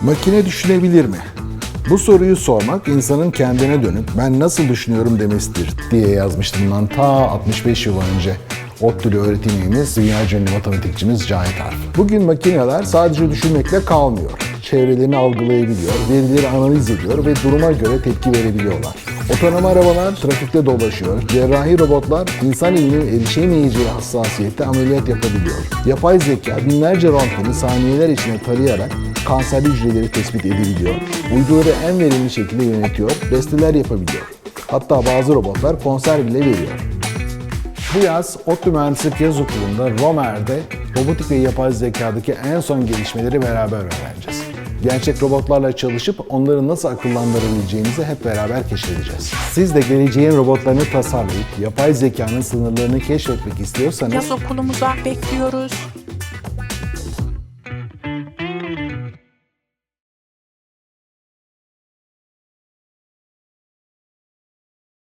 Makine düşünebilir mi? Bu soruyu sormak insanın kendine dönüp ben nasıl düşünüyorum demesidir diye yazmıştım bundan ta 65 yıl önce. ODTÜ'lü öğretim üyemiz, dünya ünlü matematikçimiz Cahit Arf. Bugün makineler sadece düşünmekle kalmıyor. Çevrelerini algılayabiliyor, verileri analiz ediyor ve duruma göre tepki verebiliyorlar. Otonom arabalar trafikte dolaşıyor, cerrahi robotlar insan elinin erişemeyeceği hassasiyette ameliyat yapabiliyor. Yapay zeka binlerce röntgeni saniyeler içinde tarayarak kanserli hücreleri tespit edebiliyor. Uyduları en verimli şekilde yönetiyor, besteler yapabiliyor. Hatta bazı robotlar konser bile veriyor. Bu yaz ODTÜ Mühendislik Yaz Okulu'nda Romer'de robotik ve yapay zekadaki en son gelişmeleri beraber öğreneceğiz. Gerçek robotlarla çalışıp onları nasıl akıllandırabileceğimizi hep beraber keşfedeceğiz. Siz de geleceğin robotlarını tasarlayıp yapay zekanın sınırlarını keşfetmek istiyorsanız Yaz okulumuza bekliyoruz.